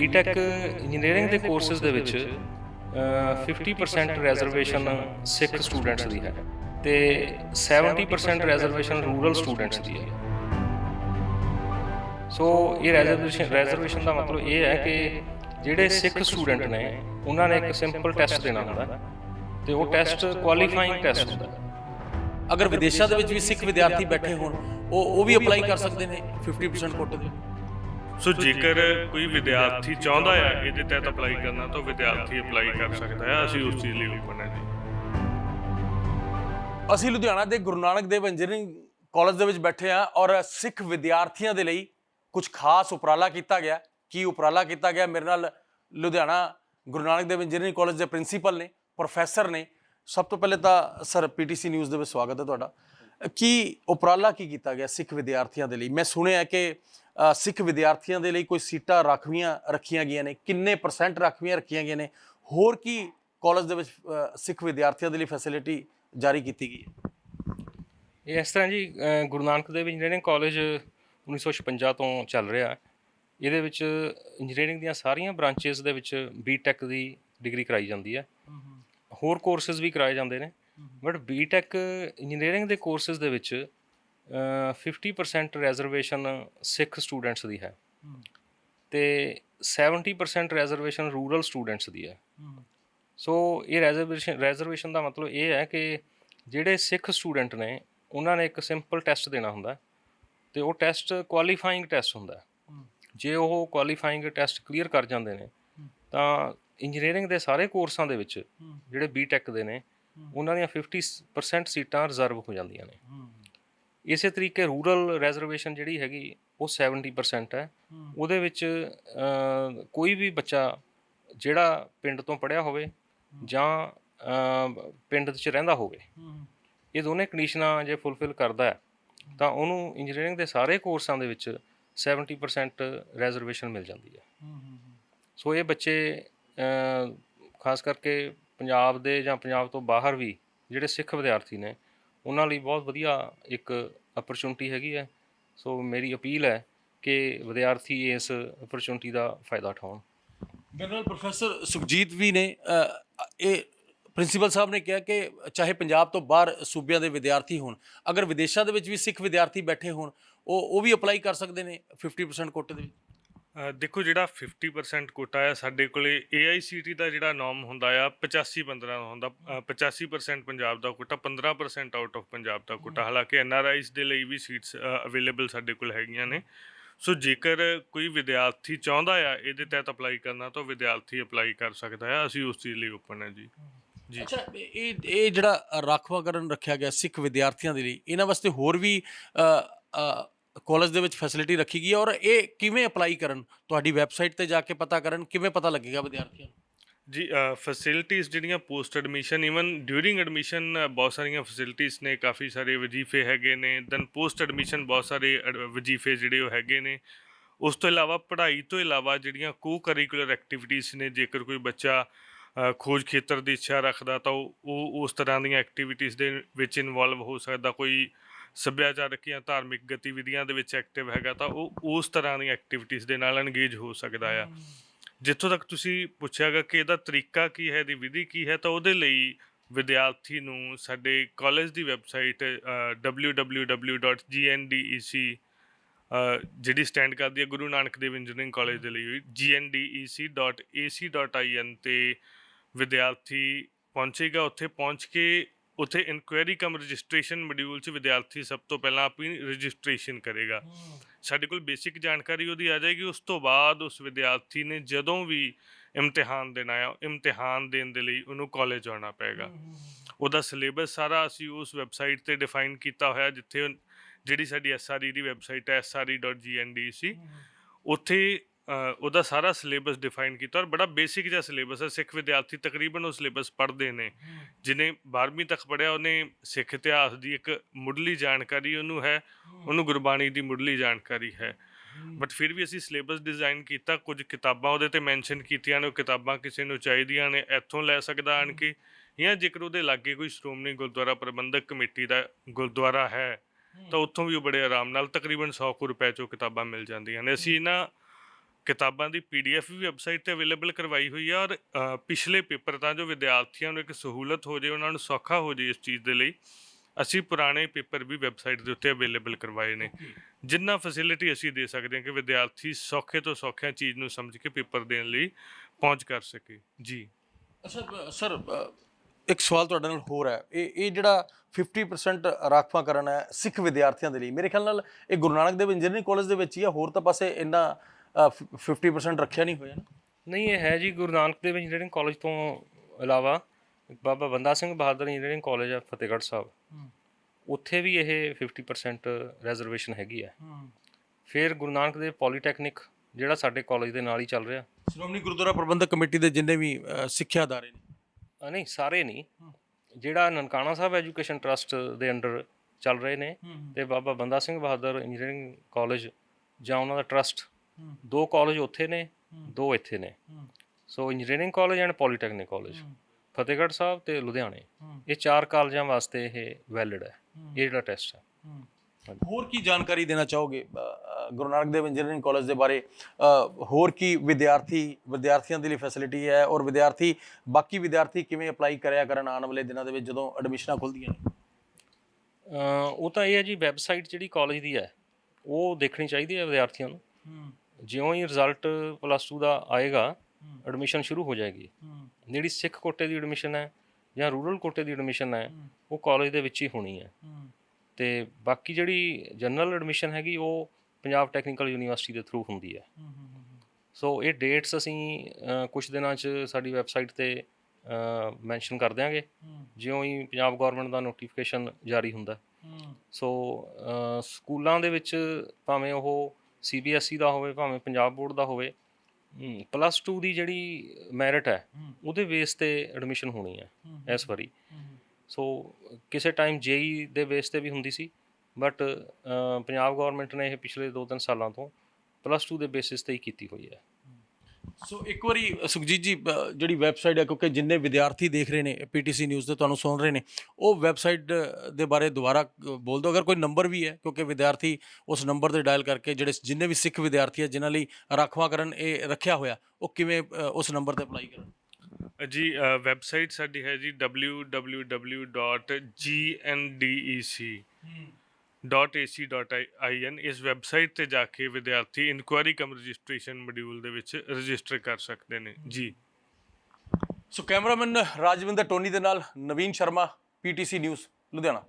BTech engineering ਦੇ courses ਦੇ ਵਿੱਚ ਅ, 50% ਰਿਜ਼ਰਵੇਸ਼ਨ ਸਿੱਖ ਸਟੂਡੈਂਟਸ ਦੀ ਹੈ ਤੇ 70% ਰਿਜ਼ਰਵੇਸ਼ਨ ਰੂਰਲ ਸਟੂਡੈਂਟਸ ਦੀ ਹੈ। ਸੋ ਇਹ ਰਿਜ਼ਰਵੇਸ਼ਨ ਰਿਜ਼ਰਵੇਸ਼ਨ ਦਾ ਮਤਲਬ ਇਹ ਹੈ ਕਿ ਜਿਹੜੇ ਸਿੱਖ ਸਟੂਡੈਂਟ ਨੇ ਉਹਨਾਂ ਨੇ ਇੱਕ ਸਿੰਪਲ ਟੈਸਟ ਦੇਣਾ ਹੁੰਦਾ ਹੈ ਤੇ ਉਹ ਟੈਸਟ ਕੁਆਲੀਫਾਈਂਗ ਟੈਸਟ ਹੁੰਦਾ ਅਗਰ ਵਿਦੇਸ਼ਾਂ ਦੇ ਵਿੱਚ ਵੀ ਸਿੱਖ ਵਿਦਿਆਰਥੀ ਬੈਠੇ ਹੋਣ ਉਹ ਉਹ ਵੀ ਅਪਲਾਈ ਕਰ ਸਕਦੇ ਨੇ 50% ਕੋਟੇ ਦੇ। ਸੋ ਜੇਕਰ ਕੋਈ ਵਿਦਿਆਰਥੀ ਚਾਹੁੰਦਾ ਆ ਇਹਦੇ ਤਹਿਤ ਅਪਲਾਈ ਕਰਨਾ, ਤਾਂ ਵਿਦਿਆਰਥੀ ਅਪਲਾਈ ਕਰ ਸਕਦਾ ਹੈ। ਅਸੀਂ ਉਸ ਚੀਜ਼ ਲਈ ਓਪਨ ਹੈ ਜੀ। ਅਸੀਂ ਲੁਧਿਆਣਾ ਦੇ ਗੁਰੂ ਨਾਨਕ ਦੇਵ ਇੰਜੀਨੀਅਰਿੰਗ ਕਾਲਜ ਦੇ ਵਿੱਚ ਬੈਠੇ ਆ ਔਰ ਸਿੱਖ ਵਿਦਿਆਰਥੀਆਂ ਦੇ ਲਈ ਕੁਝ ਖਾਸ ਉਪਰਾਲਾ ਕੀਤਾ ਗਿਆ। ਕੀ ਉਪਰਾਲਾ ਕੀਤਾ ਗਿਆ? ਮੇਰੇ ਨਾਲ ਲੁਧਿਆਣਾ ਗੁਰੂ ਨਾਨਕ ਦੇਵ ਇੰਜੀਨੀਅਰਿੰਗ ਕਾਲਜ ਦੇ ਪ੍ਰਿੰਸੀਪਲ ਨੇ, ਪ੍ਰੋਫੈਸਰ ਨੇ। ਸਭ ਤੋਂ ਪਹਿਲੇ ਤਾਂ ਸਰ, ਪੀਟੀਸੀ ਨਿਊਜ਼ ਦੇ ਵਿੱਚ ਸਵਾਗਤ ਹੈ ਤੁਹਾਡਾ। ਕੀ ਉਪਰਾਲਾ ਕੀ ਕੀਤਾ ਗਿਆ ਸਿੱਖ ਵਿਦਿਆਰਥੀਆਂ ਦੇ ਲਈ? ਮੈਂ ਸੁਣਿਆ ਕਿ ਸਿੱਖ ਵਿਦਿਆਰਥੀਆਂ ਦੇ ਲਈ ਕੋਈ ਸੀਟਾਂ ਰਾਖਵੀਆਂ ਰੱਖੀਆਂ ਗਈਆਂ ਨੇ ਕਿੰਨੇ ਪਰਸੈਂਟ ਰਾਖਵੀਆਂ ਰੱਖੀਆਂ ਗਈਆਂ ਨੇ ਹੋਰ ਕੀ ਕਾਲਜ ਦੇ ਵਿੱਚ ਸਿੱਖ ਵਿਦਿਆਰਥੀਆਂ ਦੇ ਲਈ ਫੈਸਿਲਿਟੀ ਜਾਰੀ ਕੀਤੀ ਗਈ ਹੈ? ਇਸ ਤਰ੍ਹਾਂ ਜੀ ਗੁਰੂ ਨਾਨਕ ਦੇਵ ਇੰਜੀਨੀਅਰਿੰਗ ਕਾਲਜ 1956 ਤੋਂ ਚੱਲ ਰਿਹਾ ਹੈ। ਇਹਦੇ ਵਿੱਚ ਇੰਜੀਨੀਅਰਿੰਗ ਦੀਆਂ ਸਾਰੀਆਂ ਬ੍ਰਾਂਚੇਸ ਦੇ ਵਿੱਚ ਬੀਟੈਕ ਦੀ ਡਿਗਰੀ ਕਰਾਈ ਜਾਂਦੀ ਹੈ। ਹੋਰ ਕੋਰਸਸ ਵੀ ਕਰਾਏ ਜਾਂਦੇ ਨੇ। ਬਟ ਬੀਟੈਕ ਇੰਜੀਨੀਅਰਿੰਗ ਦੇ ਕੋਰਸਸ ਦੇ ਵਿੱਚ 50% ਰਿਜ਼ਰਵੇਸ਼ਨ ਸਿੱਖ ਸਟੂਡੈਂਟਸ ਦੀ ਹੈ। ਤੇ 70% ਰਿਜ਼ਰਵੇਸ਼ਨ ਰੂਰਲ ਸਟੂਡੈਂਟਸ ਦੀ ਹੈ। ਸੋ ਇਹ ਰਿਜ਼ਰਵੇਸ਼ਨ ਰਿਜ਼ਰਵੇਸ਼ਨ ਦਾ ਮਤਲਬ ਇਹ ਹੈ ਕਿ ਜਿਹੜੇ ਸਿੱਖ ਸਟੂਡੈਂਟ ਨੇ ਉਹਨਾਂ ਨੇ ਇੱਕ ਸਿੰਪਲ ਟੈਸਟ ਦੇਣਾ ਹੁੰਦਾ ਤੇ ਉਹ ਟੈਸਟ ਕੁਆਲੀਫਾਈਂਗ ਟੈਸਟ ਹੁੰਦਾ ਜੇ ਉਹ ਕੁਆਲੀਫਾਈਂਗ ਟੈਸਟ ਕਲੀਅਰ ਕਰ ਜਾਂਦੇ ਨੇ ਤਾਂ ਇੰਜੀਨੀਅਰਿੰਗ ਦੇ ਸਾਰੇ ਕੋਰਸਾਂ ਦੇ ਵਿੱਚ ਜਿਹੜੇ ਬੀਟੈਕ ਦੇ ਨੇ ਉਹਨਾਂ ਦੀਆਂ 50% ਸੀਟਾਂ ਰਿਜ਼ਰਵ ਹੋ ਜਾਂਦੀਆਂ ਨੇ। ਇਸੇ ਤਰੀਕੇ ਰੂਰਲ ਰਿਜ਼ਰਵੇਸ਼ਨ ਜਿਹੜੀ ਹੈਗੀ ਉਹ 70% ਹੈ। ਉਹਦੇ ਵਿੱਚ ਕੋਈ ਵੀ ਬੱਚਾ ਜਿਹੜਾ ਪਿੰਡ ਤੋਂ ਪੜਿਆ ਹੋਵੇ ਜਾਂ ਪਿੰਡ 'ਚ ਰਹਿੰਦਾ ਹੋਵੇ ਇਹ ਦੋਨੇ ਕੰਡੀਸ਼ਨਾਂ ਜੇ ਫੁੱਲਫਿਲ ਕਰਦਾ ਹੈ ਤਾਂ ਉਹਨੂੰ ਇੰਜੀਨੀਅਰਿੰਗ ਦੇ ਸਾਰੇ ਕੋਰਸਾਂ ਦੇ ਵਿੱਚ 70% ਰਿਜ਼ਰਵੇਸ਼ਨ ਮਿਲ ਜਾਂਦੀ ਹੈ। ਸੋ ਇਹ ਬੱਚੇ ਖਾਸ ਕਰਕੇ ਪੰਜਾਬ ਦੇ ਜਾਂ ਪੰਜਾਬ ਤੋਂ ਬਾਹਰ ਵੀ ਜਿਹੜੇ ਸਿੱਖ ਵਿਦਿਆਰਥੀ ਨੇ ਉਹਨਾਂ ਲਈ ਬਹੁਤ ਵਧੀਆ ਇੱਕ ਅਪਰਚੁਨਿਟੀ ਹੈਗੀ ਹੈ। ਸੋ ਮੇਰੀ ਅਪੀਲ ਹੈ ਕਿ ਵਿਦਿਆਰਥੀ ਇਸ ਅਪਰਚੁਨਿਟੀ ਦਾ ਫਾਇਦਾ ਉਠਾਉਣ। ਮੇਰੇ ਨਾਲ ਪ੍ਰੋਫੈਸਰ ਸੁਖਜੀਤ ਵੀ ਨੇ। ਇਹ ਪ੍ਰਿੰਸੀਪਲ ਸਾਹਿਬ ਨੇ ਕਿਹਾ ਕਿ ਚਾਹੇ ਪੰਜਾਬ ਤੋਂ ਬਾਹਰ ਸੂਬਿਆਂ ਦੇ ਵਿਦਿਆਰਥੀ ਹੋਣ, ਅਗਰ ਵਿਦੇਸ਼ਾਂ ਦੇ ਵਿੱਚ ਵੀ ਸਿੱਖ ਵਿਦਿਆਰਥੀ ਬੈਠੇ ਹੋਣ, ਉਹ ਉਹ ਵੀ ਅਪਲਾਈ ਕਰ ਸਕਦੇ ਨੇ 50% ਕੋਟੇ ਦੇ ਵਿੱਚ। ਦੇਖੋ ਜਿਹੜਾ 50% ਕੋਟਾ ਆ ਸਾਡੇ ਕੋਲੇ AICT ਦਾ ਜਿਹੜਾ ਨਾਮ ਹੁੰਦਾ ਆ 85 15 ਦਾ ਹੁੰਦਾ ਅ, 85% ਪੰਜਾਬ ਦਾ ਕੋਟਾ 15% ਆਊਟ ਆਫ ਪੰਜਾਬ ਦਾ ਕੋਟਾ। ਹਾਲਾਂਕਿ ਐਨਆਰਆਈਜ਼ ਦੇ ਲਈ ਵੀ ਸੀਟਸ ਅਵੇਲੇਬਲ ਸਾਡੇ ਕੋਲ ਹੈਗੀਆਂ ਨੇ। ਸੋ ਜੇਕਰ ਕੋਈ ਵਿਦਿਆਰਥੀ ਚਾਹੁੰਦਾ ਆ ਇਹਦੇ ਤਹਿਤ ਅਪਲਾਈ ਕਰਨਾ ਤਾਂ ਵਿਦਿਆਰਥੀ ਅਪਲਾਈ ਕਰ ਸਕਦਾ ਆ। ਅਸੀਂ ਉਸ ਚੀਜ਼ ਲਈ ਓਪਨ ਹੈ ਜੀ। ਜੀ। ਅੱਛਾ ਇਹ ਇਹ ਜਿਹੜਾ ਰਾਖਵਾਂਕਰਨ ਰੱਖਿਆ ਗਿਆ ਸਿੱਖ ਵਿਦਿਆਰਥੀਆਂ ਦੇ ਲਈ ਇਹਨਾਂ ਵਾਸਤੇ ਹੋਰ ਵੀ ਕਾਲਜ ਦੇ ਵਿੱਚ ਫੈਸਿਲਿਟੀ ਰੱਖੀ ਗਈ ਹੈ ਔਰ ਇਹ ਕਿਵੇਂ ਅਪਲਾਈ ਕਰਨ? ਤੁਹਾਡੀ ਵੈਬਸਾਈਟ ਤੇ ਜਾ ਕੇ ਪਤਾ ਕਰਨ, ਕਿਵੇਂ ਪਤਾ ਲੱਗੇਗਾ ਵਿਦਿਆਰਥੀਆਂ ਨੂੰ? ਜੀ ਫੈਸਿਲਿਟੀਆਂ ਜਿਹੜੀਆਂ post admission even during admission ਬਹੁਤ ਸਾਰੀਆਂ ਫੈਸਿਲਿਟੀਆਂ ਨੇ, ਕਾਫੀ ਸਾਰੇ ਵਜ਼ੀਫੇ ਹੈਗੇ ਨੇ ਦੈਨ ਪੋਸਟ ਐਡਮਿਸ਼ਨ ਬਹੁਤ ਸਾਰੇ ਅਡ- ਵਜ਼ੀਫੇ ਜਿਹੜੇ ਉਹ ਹੈਗੇ ਨੇ। ਉਸ ਤੋਂ ਇਲਾਵਾ ਪੜ੍ਹਾਈ ਤੋਂ ਇਲਾਵਾ ਜਿਹੜੀਆਂ ਕੋ ਕਰਿਕੂਲਰ ਐਕਟੀਵਿਟੀਆਂ ਨੇ, ਜੇਕਰ ਕੋਈ ਬੱਚਾ ਖੋਜ ਖੇਤਰ ਦੀ ਇੱਛਾ ਰੱਖਦਾ ਤਾਂ ਉਹ ਉਹ ਉਸ ਤਰ੍ਹਾਂ ਦੀਆਂ ਐਕਟੀਵਿਟੀਆਂ ਦੇ ਵਿੱਚ ਇਨਵੋਲਵ ਹੋ ਸਕਦਾ, ਕੋਈ ਸੱਭਿਆਚਾਰਕ ਜਾਂ ਧਾਰਮਿਕ ਗਤੀਵਿਧੀਆਂ ਦੇ ਵਿੱਚ ਐਕਟਿਵ ਹੈਗਾ ਤਾਂ ਉਹ ਉਸ ਤਰ੍ਹਾਂ ਦੀਆਂ ਐਕਟੀਵਿਟੀਆਂ ਦੇ ਨਾਲ ਐਂਗੇਜ ਹੋ ਸਕਦਾ ਆ। ਜਿੱਥੋਂ ਤੱਕ ਤੁਸੀਂ ਪੁੱਛਿਆਗਾ ਕਿ ਇਹਦਾ ਤਰੀਕਾ ਕੀ ਹੈ ਇਹਦੀ ਵਿਧੀ ਕੀ ਹੈ ਤਾਂ ਉਹਦੇ ਲਈ ਵਿਦਿਆਰਥੀ ਨੂੰ ਸਾਡੇ ਕਾਲਜ ਦੀ ਵੈਬਸਾਈਟ www.gndec ਜਿਹੜੀ ਸਟੈਂਡ ਕਰਦੀ ਹੈ ਗੁਰੂ ਨਾਨਕ ਦੇਵ ਇੰਜੀਨੀਅਰਿੰਗ ਕਾਲਜ ਦੇ ਲਈ gndec.ac.in ਤੇ ਵਿਦਿਆਰਥੀ ਪਹੁੰਚੇਗਾ ਉੱਥੇ ਪਹੁੰਚ ਕੇ ਉੱਥੇ ਇਨਕੁਆਇਰੀ ਕਮ ਰਜਿਸਟ੍ਰੇਸ਼ਨ ਮੋਡਿਊਲ 'ਚ ਵਿਦਿਆਰਥੀ ਸਭ ਤੋਂ ਪਹਿਲਾਂ ਆਪਣੀ ਰਜਿਸਟ੍ਰੇਸ਼ਨ ਕਰੇਗਾ। ਸਾਡੇ ਕੋਲ ਬੇਸਿਕ ਜਾਣਕਾਰੀ ਉਹਦੀ ਆ ਜਾਏਗੀ ਉਸ ਤੋਂ ਬਾਅਦ ਉਸ ਵਿਦਿਆਰਥੀ ਨੇ ਜਦੋਂ ਵੀ ਇਮਤਿਹਾਨ ਦੇਣਾ ਆ ਇਮਤਿਹਾਨ ਦੇਣ ਦੇ ਲਈ ਉਹਨੂੰ ਕਾਲਜ ਆਉਣਾ ਪਏਗਾ। ਉਹਦਾ ਸਿਲੇਬਸ ਸਾਰਾ ਅਸੀਂ ਉਸ ਵੈਬਸਾਈਟ ਤੇ ਡਿਫਾਈਨ ਕੀਤਾ ਹੋਇਆ ਜਿੱਥੇ ਜਿਹੜੀ ਸਾਡੀ ਐਸਆਰਈ ਦੀ ਵੈਬਸਾਈਟ ਹੈ sre.gndec ਉੱਥੇ ਅ, ਉਹਦਾ ਸਾਰਾ ਸਿਲੇਬਸ ਡਿਫਾਈਨ ਕੀਤਾ ਔਰ ਬੜਾ ਬੇਸਿਕ ਜਿਹਾ ਸਿਲੇਬਸ ਹੈ। ਸਿੱਖ ਵਿਦਿਆਰਥੀ ਤਕਰੀਬਨ ਉਹ ਸਿਲੇਬਸ ਪੜ੍ਹਦੇ ਨੇ। ਜਿਹਨੇ 12ਵੀਂ ਤੱਕ ਪੜਿਆ ਉਹਨੇ ਸਿੱਖ ਇਤਿਹਾਸ ਦੀ ਇੱਕ ਮੁੱਢਲੀ ਜਾਣਕਾਰੀ ਉਹਨੂੰ ਹੈ। ਉਹਨੂੰ ਗੁਰਬਾਣੀ ਦੀ ਮੁੱਢਲੀ ਜਾਣਕਾਰੀ ਹੈ। ਬਟ ਫਿਰ ਵੀ ਅਸੀਂ ਸਿਲੇਬਸ ਡਿਜ਼ਾਈਨ ਕੀਤਾ ਕੁਝ ਕਿਤਾਬਾਂ ਉਹਦੇ ਤੇ ਮੈਂਸ਼ਨ ਕੀਤੀਆਂ ਨੇ ਉਹ ਕਿਤਾਬਾਂ ਕਿਸੇ ਨੂੰ ਚਾਹੀਦੀਆਂ ਨੇ ਇੱਥੋਂ ਲੈ ਸਕਦਾ ਆਣ ਕੇ। ਜਾਂ ਜੇਕਰ ਉਹਦੇ ਲਾਗੇ ਕੋਈ ਸ਼੍ਰੋਮਣੀ ਗੁਰਦੁਆਰਾ ਪ੍ਰਬੰਧਕ ਕਮੇਟੀ ਦਾ ਗੁਰਦੁਆਰਾ ਹੈ ਤਾਂ ਉੱਥੋਂ ਵੀ ਉਹ ਬੜੇ ਆਰਾਮ ਨਾਲ ਤਕਰੀਬਨ 100 ਕੁ ਰੁਪਏ ਚੋਂ ਕਿਤਾਬਾਂ ਮਿਲ ਜਾਂਦੀਆਂ ਨੇ। ਅਸੀਂ ਇਹਨਾਂ ਕਿਤਾਬਾਂ ਦੀ ਪੀਡੀਐਫ ਵੀ ਵੈਬਸਾਈਟ ਤੇ ਅਵੇਲੇਬਲ ਕਰਵਾਈ ਹੋਈ ਹੈ ਔਰ ਪਿਛਲੇ ਪੇਪਰ ਤਾਂ ਜੋ ਵਿਦਿਆਰਥੀਆਂ ਨੂੰ ਇੱਕ ਸਹੂਲਤ ਹੋ ਜੇ ਉਹਨਾਂ ਨੂੰ ਸੌਖਾ ਹੋ ਜੇ ਇਸ ਚੀਜ਼ ਦੇ ਲਈ ਅਸੀਂ ਪੁਰਾਣੇ ਪੇਪਰ ਵੀ ਵੈਬਸਾਈਟ ਦੇ ਉੱਤੇ ਅਵੇਲੇਬਲ ਕਰਵਾਏ ਨੇ। ਜਿੰਨਾ ਫੈਸਿਲਿਟੀ ਅਸੀਂ ਦੇ ਸਕਦੇ ਹਾਂ ਕਿ ਵਿਦਿਆਰਥੀ ਸੌਖੇ ਤੋਂ ਸੌਖਿਆਂ ਚੀਜ਼ ਨੂੰ ਸਮਝ ਕੇ ਪੇਪਰ ਦੇਣ ਲਈ ਪਹੁੰਚ ਕਰ ਸਕੇ। ਜੀ। ਅੱਛਾ ਬ- ਸਰ ਇੱਕ ਸਵਾਲ ਤੁਹਾਡੇ ਨਾਲ ਹੋਰ ਹੈ। ਇਹ ਇਹ ਜਿਹੜਾ 50% ਰਾਖਵਾਂਕਰਨ ਹੈ ਸਿੱਖ ਵਿਦਿਆਰਥੀਆਂ ਦੇ ਲਈ ਮੇਰੇ ਖਿਆਲ ਨਾਲ ਇਹ ਗੁਰੂ ਨਾਨਕ ਦੇਵ ਇੰਜੀਨੀਅਰਿੰਗ ਕਾਲਜ ਦੇ ਵਿੱਚ ਹੀ ਆ ਹੋਰ ਤਾਂ ਪਾਸੇ ਇੰਨਾ 50% ਰੱਖਿਆ ਨਹੀਂ ਹੋਇਆ ਨਾ। ਨਹੀਂ ਇਹ ਹੈ ਜੀ ਗੁਰੂ ਨਾਨਕ ਦੇਵ ਇੰਜੀਨੀਅਰਿੰਗ ਕਾਲਜ ਤੋਂ ਇਲਾਵਾ ਬਾਬਾ ਬੰਦਾ ਸਿੰਘ ਬਹਾਦਰ ਇੰਜੀਨੀਅਰਿੰਗ ਕਾਲਜ ਹੈ ਫਤਿਹਗੜ੍ਹ ਸਾਹਿਬ। ਉੱਥੇ ਵੀ ਇਹ 50% ਰਿਜ਼ਰਵੇਸ਼ਨ ਹੈਗੀ ਹੈ। ਫਿਰ ਗੁਰੂ ਨਾਨਕ ਦੇਵ ਪੋਲੀਟੈਕਨਿਕ ਜਿਹੜਾ ਸਾਡੇ ਕਾਲਜ ਦੇ ਨਾਲ ਹੀ ਚੱਲ ਰਿਹਾ। ਸ਼੍ਰੋਮਣੀ ਗੁਰਦੁਆਰਾ ਪ੍ਰਬੰਧਕ ਕਮੇਟੀ ਦੇ ਜਿੰਨੇ ਵੀ ਸਿੱਖਿਆ ਅਦਾਰੇ ਨੇ। ਨਹੀਂ ਸਾਰੇ ਨਹੀਂ। ਜਿਹੜਾ ਨਨਕਾਣਾ ਸਾਹਿਬ ਐਜੂਕੇਸ਼ਨ ਟਰਸਟ ਦੇ ਅੰਡਰ ਚੱਲ ਰਹੇ ਨੇ ਤੇ ਬਾਬਾ ਬੰਦਾ ਸਿੰਘ ਬਹਾਦਰ ਇੰਜੀਨੀਅਰਿੰਗ ਕਾਲਜ ਜਾਂ ਉਹਨਾਂ ਦਾ ਟਰਸਟ ਦੋ ਕਾਲਜ ਉੱਥੇ ਨੇ ਦੋ ਇੱਥੇ ਨੇ। So engineering college and polytechnic college Fatehgarh Sahib ਤੇ ਲੁਧਿਆਣੇ। ਇਹ ਚਾਰ ਕਾਲਜਾਂ ਵਾਸਤੇ ਇਹ ਵੈਲਿਡ ਹੈ। ਇਹ ਜਿਹੜਾ ਟੈਸਟ ਹੈ। ਹੋਰ ਕੀ ਜਾਣਕਾਰੀ ਦੇਣਾ ਚਾਹੋਗੇ? ਗੁਰੂ ਨਾਨਕ ਦੇਵ ਇੰਜੀਨੀਅਰਿੰਗ ਕਾਲਜ ਦੇ ਬਾਰੇ। ਹੋਰ ਕੀ ਵਿਦਿਆਰਥੀ ਵਿਦਿਆਰਥੀਆਂ ਦੇ ਲਈ ਫੈਸਿਲਿਟੀ ਹੈ ਔਰ ਵਿਦਿਆਰਥੀ ਬਾਕੀ ਵਿਦਿਆਰਥੀ ਕਿਵੇਂ ਅਪਲਾਈ ਕਰਿਆ ਕਰਨ ਆਉਣ ਵਾਲੇ ਦਿਨਾਂ ਦੇ ਵਿੱਚ ਜਦੋਂ ਐਡਮਿਸ਼ਨਾਂ ਖੁੱਲਦੀਆਂ ਨੇ? ਉਹ ਤਾਂ ਇਹ ਹੈ ਜੀ ਵੈਬਸਾਈਟ ਜਿਹੜੀ ਕਾਲਜ ਦੀ ਹੈ ਉਹ ਦੇਖਣੀ ਚਾਹੀਦੀ ਹੈ ਵਿਦਿਆਰਥੀਆਂ ਨੂੰ। ਜਿਉਂ ਹੀ ਰਿਜ਼ਲਟ ਪਲੱਸ 2 ਦਾ ਆਏਗਾ ਐਡਮਿਸ਼ਨ ਸ਼ੁਰੂ ਹੋ ਜਾਏਗੀ। ਜਿਹੜੀ ਸਿੱਖ ਕੋਟੇ ਦੀ ਐਡਮਿਸ਼ਨ ਹੈ ਜਾਂ ਰੂਰਲ ਕੋਟੇ ਦੀ ਐਡਮਿਸ਼ਨ ਹੈ ਉਹ ਕਾਲਜ ਦੇ ਵਿੱਚ ਹੀ ਹੋਣੀ ਹੈ। ਤੇ ਬਾਕੀ ਜਿਹੜੀ ਜਨਰਲ ਐਡਮਿਸ਼ਨ ਹੈਗੀ ਉਹ ਪੰਜਾਬ ਟੈਕਨੀਕਲ ਯੂਨੀਵਰਸਿਟੀ ਦੇ ਥਰੂ ਹੁੰਦੀ ਹੈ। ਸੋ ਇਹ ਡੇਟਸ ਅਸੀਂ ਕੁਝ ਦਿਨਾਂ 'ਚ ਸਾਡੀ ਵੈਬਸਾਈਟ ਤੇ ਮੈਂਸ਼ਨ ਕਰ ਦਿਆਂਗੇ। ਜਿਉਂ ਹੀ ਪੰਜਾਬ ਗਵਰਨਮੈਂਟ ਦਾ ਨੋਟੀਫਿਕੇਸ਼ਨ ਜਾਰੀ ਹੁੰਦਾ। ਸੋ ਸਕੂਲਾਂ ਦੇ ਵਿੱਚ ਭਾਵੇਂ ਉਹ ਸੀਬੀਐਸਈ ਦਾ ਹੋਵੇ ਭਾਵੇਂ ਪੰਜਾਬ ਬੋਰਡ ਦਾ ਹੋਵੇ ਪਲੱਸ 2 ਦੀ ਜਿਹੜੀ ਮੈਰਿਟ ਹੈ ਉਹਦੇ ਬੇਸ ਤੇ ਐਡਮਿਸ਼ਨ ਹੋਣੀ ਹੈ ਇਸ ਵਾਰੀ। ਸੋ ਕਿਸੇ ਟਾਈਮ ਜੇਈ ਦੇ ਬੇਸ ਤੇ ਵੀ ਹੁੰਦੀ ਸੀ ਬਟ ਪੰਜਾਬ ਗਵਰਨਮੈਂਟ ਨੇ ਇਹ ਪਿਛਲੇ 2-3 ਸਾਲਾਂ ਤੋਂ ਪਲੱਸ 2 ਦੇ ਬੇਸਿਸ ਤੇ ਹੀ ਕੀਤੀ ਹੋਈ ਹੈ। ਸੋ ਇੱਕ ਵਾਰੀ ਸੁਖਜੀਤ ਜੀ ਅ, ਜਿਹੜੀ ਵੈਬਸਾਈਟ ਹੈ ਕਿਉਂਕਿ ਜਿੰਨੇ ਵਿਦਿਆਰਥੀ ਦੇਖ ਰਹੇ ਨੇ ਪੀਟੀਸੀ ਨਿਊਜ਼ ਤੇ ਤੁਹਾਨੂੰ ਸੁਣ ਰਹੇ ਨੇ ਉਹ ਵੈਬਸਾਈਟ ਦੇ ਬਾਰੇ ਦੁਬਾਰਾ ਅ, ਬੋਲ ਦਿਓ ਅਗਰ ਕੋਈ ਨੰਬਰ ਵੀ ਹੈ ਕਿਉਂਕਿ ਵਿਦਿਆਰਥੀ ਉਸ ਨੰਬਰ ਤੇ ਡਾਇਲ ਕਰਕੇ ਜਿਹੜੇ ਜਿੰਨੇ ਵੀ ਸਿੱਖ ਵਿਦਿਆਰਥੀ ਹੈ ਜਿਨ੍ਹਾਂ ਲਈ ਰਾਖਵਾਂਕਰਨ ਇਹ ਰੱਖਿਆ ਹੋਇਆ ਉਹ ਕਿਵੇਂ ਅ, ਉਸ ਨੰਬਰ ਤੇ ਅਪਲਾਈ ਕਰਨ? ਜੀ ਵੈਬਸਾਈਟ ਸਾਡੀ ਹੈ ਜੀ www.gnDEC.ac.in ਇਸ ਵੈਬਸਾਈਟ ਤੇ ਜਾ ਕੇ ਵਿਦਿਆਰਥੀ ਇਨਕੁਆਇਰੀ ਕਮ ਰਜਿਸਟ੍ਰੇਸ਼ਨ ਮੋਡਿਊਲ ਦੇ ਵਿੱਚ ਰਜਿਸਟਰ ਕਰ ਸਕਦੇ ਨੇ। ਜੀ। ਸੋ ਕੈਮਰਾਮੈਨ ਰਾਜਵਿੰਦਰ ਟੋਨੀ ਦੇ ਨਾਲ ਨਵੀਨ ਸ਼ਰਮਾ ਪੀਟੀਸੀ ਨਿਊਜ਼ ਲੁਧਿਆਣਾ।